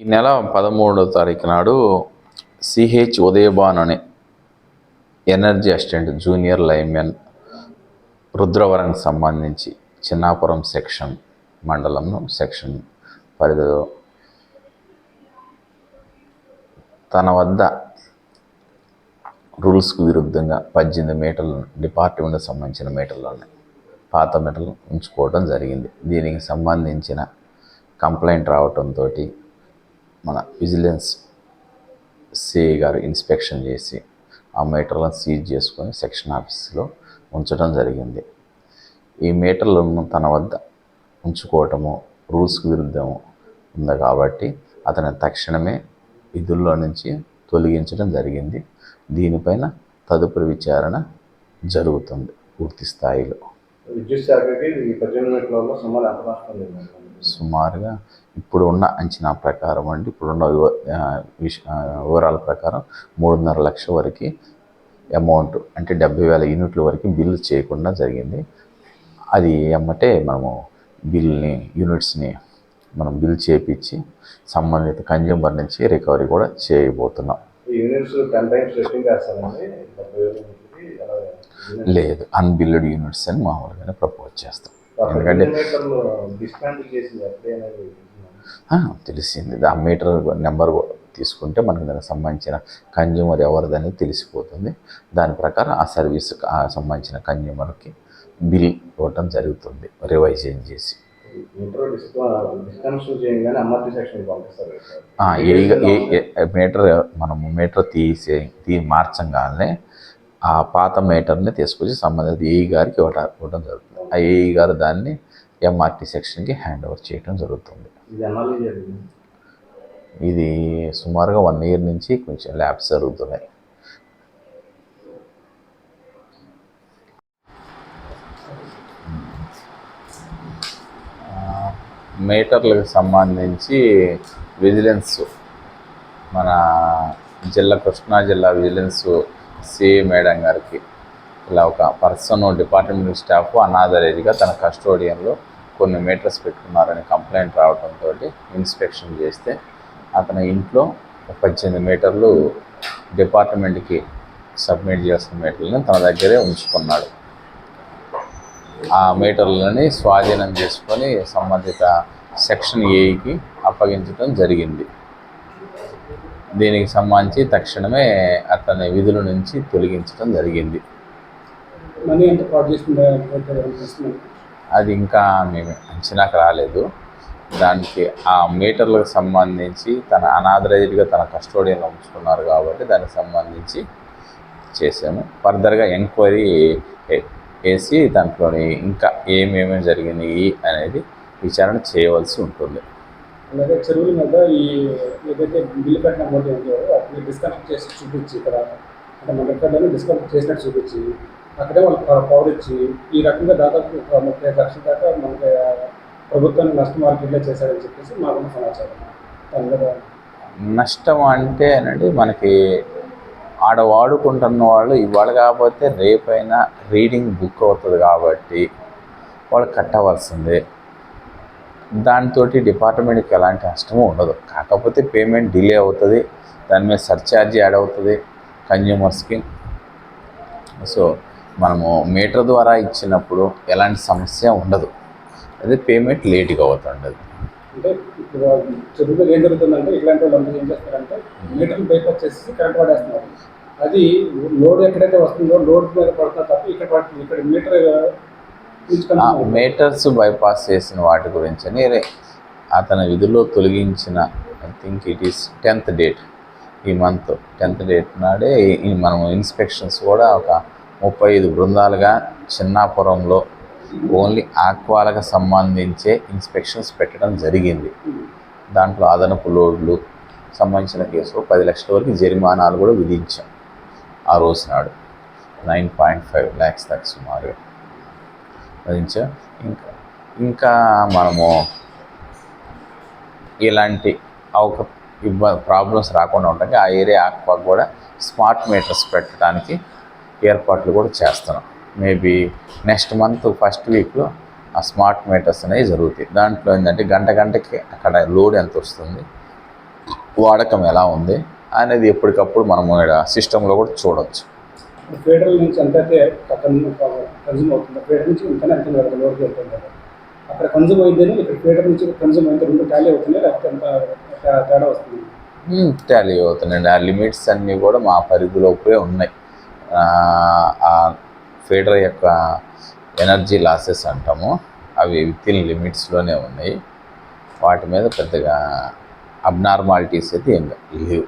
ఈ నెల పదమూడవ తారీఖు నాడు సిహెచ్ ఉదయభాన్ అనే ఎనర్జీ అసిస్టెంట్ జూనియర్ లైన్మెన్ రుద్రవరంకి సంబంధించి చిన్నాపురం సెక్షన్ మండలంలో సెక్షన్ పరిధిలో తన వద్ద రూల్స్కు విరుద్ధంగా పద్దెనిమిది మీటర్లు డిపార్ట్మెంట్కి సంబంధించిన మీటర్లను పాత మీటర్లు ఉంచుకోవడం జరిగింది. దీనికి సంబంధించిన కంప్లైంట్ రావడంతో మన విజిలెన్స్ సిఐ గారు ఇన్స్పెక్షన్ చేసి ఆ మీటర్లను సీజ్ చేసుకొని సెక్షన్ ఆఫీస్లో ఉంచడం జరిగింది. ఈ మీటర్లను తన వద్ద ఉంచుకోవటము రూల్స్కి విరుద్ధము ఉంది కాబట్టి అతని తక్షణమే విధుల్లో నుంచి తొలగించడం జరిగింది. దీనిపైన తదుపరి విచారణ జరుగుతుంది పూర్తి స్థాయిలో. విద్యుత్ శాఖకి ఈ పద్దెనిమిది మీటర్లలో సుమారు ఎంత నష్టం జరిగింది సుమారుగా ఇప్పుడు ఉన్న అంచనా ప్రకారం అండి ఇప్పుడున్న వివరాల ప్రకారం మూడున్నర లక్షల వరకు అమౌంట్ అంటే డెబ్బై వేల యూనిట్ల వరకు బిల్లు చేయకుండా జరిగింది. అది ఎమ్మటే మనము బిల్ని యూనిట్స్ని మనం బిల్ చేపించి సంబంధిత కన్జ్యూమర్ నుంచి రికవరీ కూడా చేయబోతున్నాం. లేదు అన్బిల్డ్ యూనిట్స్ అని మామూలుగానే ప్రపోజ్ చేస్తాం. ఎందుకంటే తెలిసింది. ఆ మీటర్ నెంబర్ తీసుకుంటే మనకు దానికి సంబంధించిన కన్జ్యూమర్ ఎవరిదని తెలిసిపోతుంది. దాని ప్రకారం ఆ సర్వీస్ ఆ సంబంధించిన కన్జ్యూమర్కి బిల్ ఇవ్వటం జరుగుతుంది. చేసి. ఆ, ఏ ఏ- ఏ మీటర్ మనము మీటర్ తీసే తీ మార్చంగానే ఆ పాత మీటర్ని తీసుకొచ్చి సంబంధిత ఏఈ గారికి ఇవ్వటం జరుగుతుంది. ఏఈ గారు దాన్ని ఎంఆర్టీ సెక్షన్కి హ్యాండ్ ఓవర్ చేయడం జరుగుతుంది ఇది సుమారుగా వన్ ఇయర్ నుంచి కొంచెం ల్యాబ్స్ జరుగుతున్నాయి. మీటర్లకు సంబంధించి విజిలెన్స్ మన జిల్లా కృష్ణా జిల్లా విజిలెన్స్ సిఏ మేడం గారికి ఇలా ఒక పర్సన్ డిపార్ట్మెంట్ స్టాఫ్ అనాథరేజ్గా తన కస్టోడియన్లో కొన్ని మీటర్స్ పెట్టుకున్నారని కంప్లైంట్ రావడంతో ఇన్స్పెక్షన్ చేస్తే అతని ఇంట్లో పద్దెనిమిది మీటర్లు డిపార్ట్మెంట్కి సబ్మిట్ చేసిన మీటర్లను తన దగ్గరే ఉంచుకున్నాడు. ఆ మీటర్లని స్వాధీనం చేసుకొని సంబంధిత సెక్షన్ ఏఈకి అప్పగించడం జరిగింది. దీనికి సంబంధించి తక్షణమే అతని విధుల నుంచి తొలగించడం జరిగింది. మనీ ఎంత ఫ్రాడ్ చేస్తుందో అది ఇంకా మేము అంచనాకు రాలేదు. దానికి ఆ మీటర్లకు సంబంధించి తన అనాథరైజ్డ్గా తన కస్టోడియన్లో ఉంచుకున్నారు కాబట్టి దానికి సంబంధించి చేశాము. ఫర్దర్గా ఎంక్వైరీ వేసి దాంట్లోని ఇంకా ఏమేమి జరిగినాయి అనేది విచారణ చేయవలసి ఉంటుంది. అలాగే చెరువుల మీద ఈ ఏదైతే బిల్లు కట్టిన అమౌంట్ ఉందో వాటిని డిస్కనెక్ట్ చేసి చూపించి ఇక్కడ అంటే మన డిస్కనెక్ట్ చేసినట్టు చూపించి అక్కడే వాళ్ళకి పవర్ ఇచ్చి ఈ రకంగా దాదాపు ఒక ముప్పై ఐదు లక్షల దాకా మనకి ప్రభుత్వాన్ని నష్టం మార్కెట్లో చేశారని చెప్పేసి మాకున్న సమాచారం. దాని మీద నష్టం అంటే అనండి మనకి ఆడ వాడుకుంటున్న వాళ్ళు ఇవాళ కాకపోతే రేపైనా రీడింగ్ బుక్ అవుతుంది కాబట్టి వాళ్ళు కట్టవలసిందే. దాంతో డిపార్ట్మెంట్కి ఎలాంటి నష్టము ఉండదు. కాకపోతే పేమెంట్ డిలే అవుతుంది దాని మీద సర్ఛార్జ్ యాడ్ అవుతుంది కన్జ్యూమర్స్కి సో మనము మీటర్ ద్వారా ఇచ్చినప్పుడు ఎలాంటి సమస్య ఉండదు. అదే పేమెంట్ లేట్గా అవుతుండదు. అంటే ఇప్పుడు ఏం జరుగుతుందంటే ఇట్లాంటి వాళ్ళు ఏం చేస్తారంటే మీటర్లు బైపాస్ చేసి కరెంట్ పడేస్తున్నారు అది లోడ్ ఎక్కడైతే వస్తుందో లోడ్ మీద తప్ప ఇక్కడ పడుతుంది ఇక్కడ మీటర్ మీటర్స్ బైపాస్ చేసిన వాటి గురించి అని అతని విధుల్లో తొలగించిన I think it is tenth date ఈ మంత్. టెన్త్ డేట్ నాడే ఈ మనం ఇన్స్పెక్షన్స్ కూడా ఒక ముప్పై ఐదు బృందాలుగా చిన్నాపురంలో ఓన్లీ ఆక్వాలకు సంబంధించే ఇన్స్పెక్షన్స్ పెట్టడం జరిగింది. దాంట్లో అదనపు లోడ్లు సంబంధించిన కేసులో పది లక్షల వరకు జరిమానాలు కూడా విధించాం ఆ రోజు నాడు. నైన్ పాయింట్ ఫైవ్ ల్యాక్స్ దాకా సుమారుగా. విధించాం ఇంకా ఇంకా మనము ఇలాంటి అవక ఇబ్బ ప్రాబ్లమ్స్ రాకుండా ఉండగా ఆ ఏరియా ఆక్వా కూడా స్మార్ట్ మీటర్స్ పెట్టడానికి ఏర్పాట్లు కూడా చేస్తున్నాం. మేబీ నెక్స్ట్ మంత్ ఫస్ట్ వీక్లో ఆ స్మార్ట్ మీటర్స్ అనేవి జరుగుతాయి. దాంట్లో ఏంటంటే గంట గంటకి అక్కడ లోడ్ ఎంత వస్తుంది వాడకం ఎలా ఉంది అనేది ఎప్పటికప్పుడు మనము ఇక్కడ సిస్టంలో కూడా చూడొచ్చు. ఫీడర్ నుంచి కన్జ్యూమ్ అవుతుందో వెళ్తుంది అక్కడ కన్జ్యూమ్ అయిందని ఇక్కడ ఫీడర్ నుంచి కన్జ్యూమ్ అయితే రెండు టాలీ అవుతున్నాయి లేకపోతే ఎంత తే- తేడా వస్తుంది? టాలీ అవుతున్నాయండి. ఆ లిమిట్స్ అన్నీ కూడా మా పరిధిలోపే ఉన్నాయి. ఆ, ఫీడర్ యొక్క ఎనర్జీ లాసెస్ అంటాము. అవి వితిన్ లిమిట్స్లోనే ఉన్నాయి. వాటి మీద పెద్దగా అబ్నార్మాలిటీస్ అయితే ఏం లేవు.